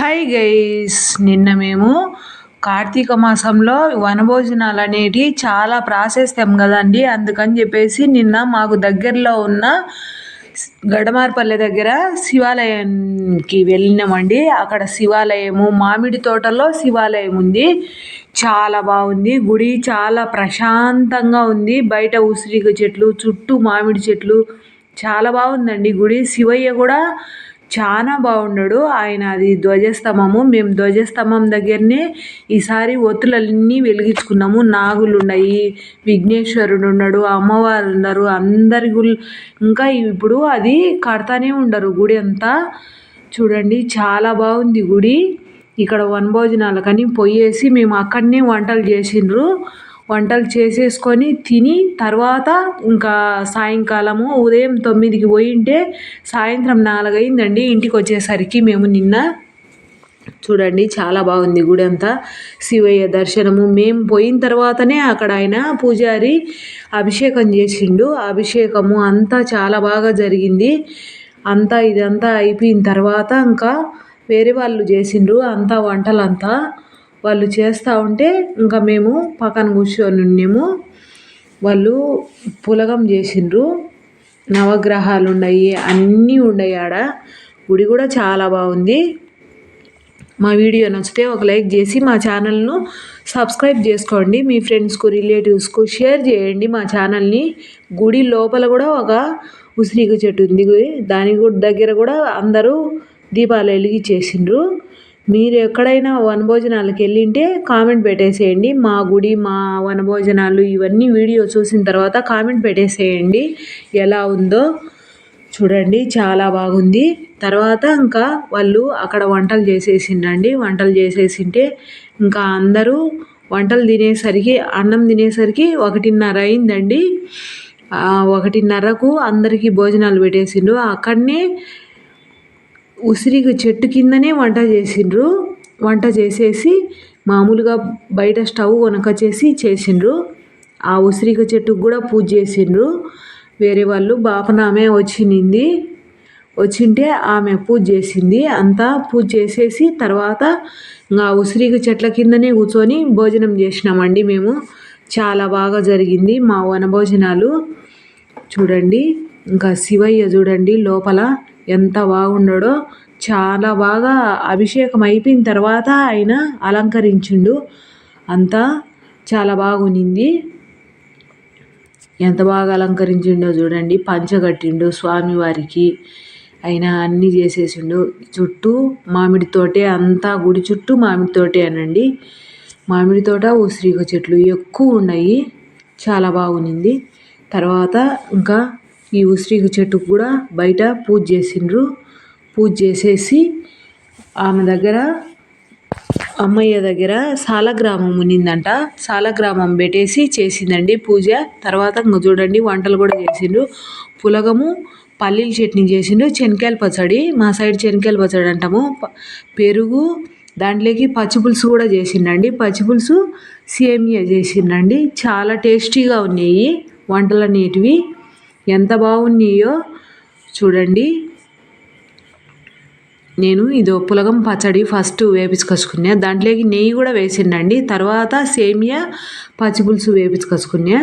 Hi guys నిన్న మేము కార్తీక మాసంలో వనభోజనాలు అనేటివి చాలా ప్రాశస్త్యం కదండి. అందుకని చెప్పేసి నిన్న మాకు దగ్గరలో ఉన్న గడమార్పల్లె దగ్గర శివాలయంకి వెళ్ళినామండి. అక్కడ శివాలయము మామిడి తోటలో శివాలయం ఉంది. చాలా బాగుంది. గుడి చాలా ప్రశాంతంగా ఉంది. బయట ఉసిరిక చెట్లు చుట్టూ మామిడి చెట్లు. చాలా బాగుందండి గుడి. శివయ్య కూడా చాలా బాగున్నాడు ఆయన అది ధ్వజస్తంభము. మేము ధ్వజస్తంభం దగ్గరనే ఈసారి ఒత్తులన్నీ వెలిగించుకున్నాము. నాగులు ఉన్నాయి విఘ్నేశ్వరుడు ఉన్నాడు అమ్మవారు ఉన్నారు. అందరి గుళ్ళు ఇంకా ఇప్పుడు అది కడతానే ఉండరు గుడి అంతా. చూడండి చాలా బాగుంది గుడి. ఇక్కడ వనభోజనాలకని పొయ్యేసి మేము అక్కడనే వంటలు చేసిండ్రు. వంటలు చేసేసుకొని తిని తర్వాత ఇంకా సాయంకాలము ఉదయం తొమ్మిదికి పోయింటే సాయంత్రం నాలుగైందండి. ఇంటికి వచ్చేసరికి మేము నిన్న చూడండి చాలా బాగుంది గుడి అంతా. శివయ్య దర్శనము. మేము పోయిన తర్వాతనే అక్కడ ఆయన పూజారి అభిషేకం చేసిండు. అభిషేకము అంతా చాలా బాగా జరిగింది. అంతా ఇదంతా అయిపోయిన తర్వాత ఇంకా వేరే వాళ్ళు చేసిండ్రు. అంతా వంటలంతా వాళ్ళు చేస్తూ ఉంటే ఇంకా మేము పక్కన కూర్చొని ఉన్నాము వాళ్ళు పులగం చేసిండ్రు. నవగ్రహాలు ఉన్నాయి అన్నీ ఉన్నాయి ఆడ. గుడి కూడా చాలా బాగుంది. మా వీడియో నచ్చితే ఒక లైక్ చేసి మా ఛానల్ను సబ్స్క్రైబ్ చేసుకోండి. మీ ఫ్రెండ్స్కు రిలేటివ్స్కు షేర్ చేయండి మా ఛానల్ని. గుడి లోపల కూడా ఒక ఉసిరిక చెట్టు ఉంది. దాని దగ్గర కూడా అందరూ దీపాలు వెలిగించేసిండ్రు. మీరు ఎక్కడైనా వనభోజనాలకు వెళ్ళింటే కామెంట్ పెట్టేసేయండి. మా గుడి మా వనభోజనాలు ఇవన్నీ వీడియో చూసిన తర్వాత కామెంట్ పెట్టేసేయండి. ఎలా ఉందో చూడండి. చాలా బాగుంది. తర్వాత ఇంకా వాళ్ళు అక్కడ వంటలు చేసేసిండ్రండి. వంటలు చేసేసింటే ఇంకా అందరూ వంటలు తినేసరికి అన్నం తినేసరికి ఒకటిన్నర అయిందండి. ఒకటిన్నరకు అందరికీ భోజనాలు పెట్టేసిండ్రు. అక్కడనే ఉసిరిక చెట్టు కిందనే వంట చేసిండ్రు. వంట చేసేసి మామూలుగా బయట స్టవ్ చేసి చేసిండ్రు. ఆ ఉసిరిక చెట్టుకు కూడా పూజ చేసిండ్రు. వేరే వాళ్ళు బాపనామే వచ్చింది వచ్చింటే ఆమె పూజ చేసింది. అంతా పూజ చేసేసి తర్వాత ఇంకా ఉసిరిక చెట్ల కిందనే కూర్చొని భోజనం చేసినామండి మేము. చాలా బాగా జరిగింది మా వనభోజనాలు. చూడండి ఇంకా శివయ్య చూడండి లోపల. ఎంత బాగున్నాడో చాలా బాగా అభిషేకం అయిపోయిన తర్వాత ఆయన అలంకరించిండు. అంతా చాలా బాగునింది ఎంత బాగా అలంకరించిండో చూడండి. పంచగట్టిండు స్వామివారికి. ఆయన అన్నీ చేసేసిండు. చుట్టూ మామిడి తోటే అంతా గుడి చుట్టూ మామిడి తోటే అనండి. మామిడి తోట ఉసిరిక చెట్లు ఎక్కువ ఉన్నాయి. చాలా బాగునింది తర్వాత ఇంకా ఈ ఉసిరి చెట్టుకు కూడా బయట పూజ చేసిండ్రు. పూజ చేసేసి ఆమె దగ్గర అమ్మయ్య దగ్గర సాలగ్రామం ఉన్నిందంట. సాలగ్రామం పెట్టేసి చేసిందండి పూజ. తర్వాత ఇంకా చూడండి వంటలు కూడా చేసిండ్రు. పులగము పల్లీల చట్నీ చేసిండు శనక్కాయల పచ్చడి మా సైడ్ శనక్కాయల పచ్చడి అంటాము. పెరుగు దాంట్లోకి పచ్చిపులుసు కూడా చేసిండండి. పచ్చిపులుసు సేమియా చేసిండండి. చాలా టేస్టీగా ఉన్నాయి వంటలు అనేటివి. ఎంత బాగున్నాయో చూడండి. నేను ఇదో పులగం పచ్చడి ఫస్ట్ వేపించుకొచ్చుకున్నా. దాంట్లోకి నెయ్యి కూడా వేసిండండి. తర్వాత సేమియా పచ్చిపులుసు వేపించుకొచ్చుకున్నా.